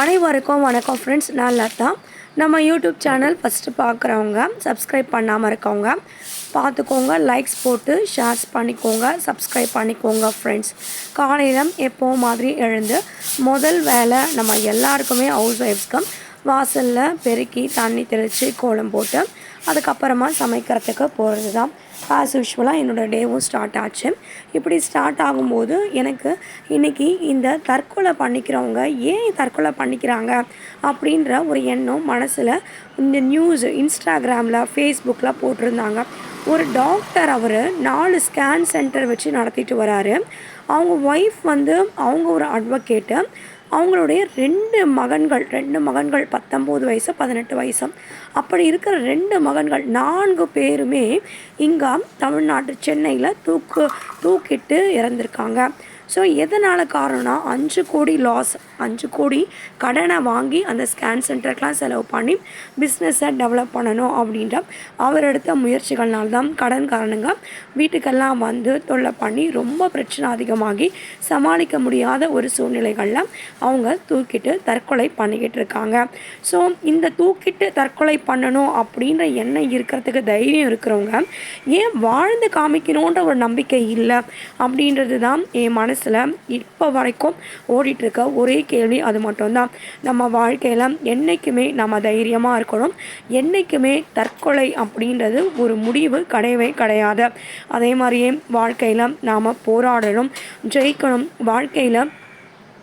அனைவருக்கும் வணக்கம் ஃப்ரெண்ட்ஸ் நான் லதா. நம்ம யூடியூப் சேனல் ஃபஸ்ட்டு பார்க்குறவங்க சப்ஸ்கிரைப் பண்ணாமல் இருக்கவங்க பார்த்துக்கோங்க லைக்ஸ் போட்டு ஷேர்ஸ் பண்ணிக்கோங்க சப்ஸ்கிரைப் பண்ணிக்கோங்க ஃப்ரெண்ட்ஸ் காலையில் எப்போ மாதிரி எழுந்து முதல் வேலை நம்ம எல்லாருக்குமே ஹவுஸ் ஒய்ஃப்ஸ்க்கு வாசலில் பெருக்கி தண்ணி தெளித்து கோலம் போட்டு அதுக்கப்புறமா சமைக்கிறதுக்கு போகிறது தான் ஆஸ் யூஷுவலாக என்னோடய டேவும் ஸ்டார்ட் ஆச்சு. இப்படி ஸ்டார்ட் ஆகும்போது எனக்கு இன்றைக்கி இந்த தற்கொலை பண்ணிக்கிறவங்க ஏன் தற்கொலை பண்ணிக்கிறாங்க அப்படின்ற ஒரு எண்ணம் மனசில் இந்த நியூஸ் இன்ஸ்டாகிராமில் ஃபேஸ்புக்கில் போட்டிருந்தாங்க. ஒரு டாக்டர் அவர் நாலு ஸ்கேன் சென்டர் வச்சு நடத்திட்டு வராரு. அவங்க ஒய்ஃப் வந்து அவங்க ஒரு அட்வொகேட்டு அவங்களுடைய ரெண்டு மகன்கள் ரெண்டு மகன்கள் பத்தொம்போது வயசு பதினெட்டு வயசு. அப்படி இருக்கிற ரெண்டு மகன்கள் நான்கு பேருமே இங்கே தமிழ்நாட்டு சென்னையில் தூக்கு தூக்கிட்டு இறந்துருக்காங்க. ஸோ எதனால் காரணம்னா அஞ்சு கோடி லாஸ் அஞ்சு கோடி கடனை வாங்கி அந்த ஸ்கேன் சென்டருக்கெலாம் செலவு பண்ணி பிஸ்னஸை டெவலப் பண்ணணும் அப்படின்ற அவர் எடுத்த முயற்சிகள்னால தான் கடன் காரணங்க வீட்டுக்கெல்லாம் வந்து தொல்லை பண்ணி ரொம்ப பிரச்சனை அதிகமாகி சமாளிக்க முடியாத ஒரு சூழ்நிலைகளில் அவங்க தூக்கிட்டு தற்கொலை பண்ணிக்கிட்டு இருக்காங்க. ஸோ இந்த தூக்கிட்டு தற்கொலை பண்ணணும் அப்படின்ற எண்ணம் இருக்கிறதுக்கு தைரியம் இருக்கிறவங்க ஏன் வாழ்ந்து காமிக்கணுன்ற ஒரு நம்பிக்கை இல்லை அப்படின்றது தான் என் மனசில் இப்போ வரைக்கும் ஓடிட்டுருக்க ஒரே கேள்வி அது மட்டும்தான். நம்ம வாழ்க்கையில் என்றைக்குமே நம்ம தைரியமாக இருக்கணும். என்றைக்குமே தற்கொலை அப்படின்றது ஒரு முடிவு கிடையவே கிடையாது. அதே மாதிரியே வாழ்க்கையில் நாம் போராடணும் ஜெயிக்கணும். வாழ்க்கையில்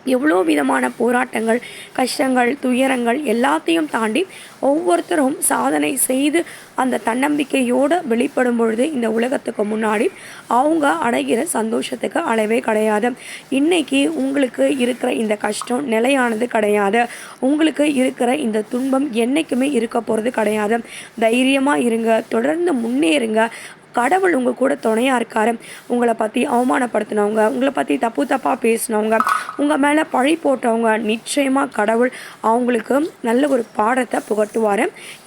எவ்வளோ விதமான போராட்டங்கள் கஷ்டங்கள் துயரங்கள் எல்லாத்தையும் தாண்டி ஒவ்வொருத்தரும் சாதனை செய்து அந்த தன்னம்பிக்கையோடு வெளிப்படும் பொழுது இந்த உலகத்துக்கு முன்னாடி அவங்க அடைகிற சந்தோஷத்துக்கு அளவே கிடையாது. இன்றைக்கி உங்களுக்கு இருக்கிற இந்த கஷ்டம் நிலையானது கிடையாது. உங்களுக்கு இருக்கிற இந்த துன்பம் என்றைக்குமே இருக்க போகிறது கிடையாது. தைரியமாக இருங்க தொடர்ந்து முன்னேறுங்க. கடவுள் உங்கள் கூட துணையாக இருக்கார். உங்களை பற்றி அவமானப்படுத்தினவங்க உங்களை பற்றி தப்பு தப்பாக பேசினவங்க உங்கள் மேலே பழி போட்டவங்க நிச்சயமாக கடவுள் அவங்களுக்கு நல்ல ஒரு பாடத்தை புகட்டுவார்.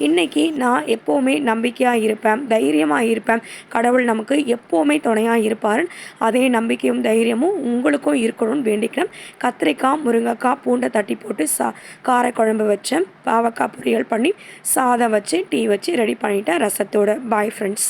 இன்றைக்கி நான் எப்போவுமே நம்பிக்கையாக இருப்பேன் தைரியமாக இருப்பேன். கடவுள் நமக்கு எப்போவுமே துணையாக இருப்பார். அதே நம்பிக்கையும் தைரியமும் உங்களுக்கும் இருக்கணும்னு வேண்டிக்கிறேன். கத்திரிக்காய் முருங்கைக்காய் பூண்டை தட்டி போட்டு சா காரக்குழம்பு வச்சேன் பாவக்காய் பொரியல் பண்ணி சாதம் வச்சு டீ வச்சு ரெடி பண்ணிட்டேன் ரசத்தோடு. Bye friends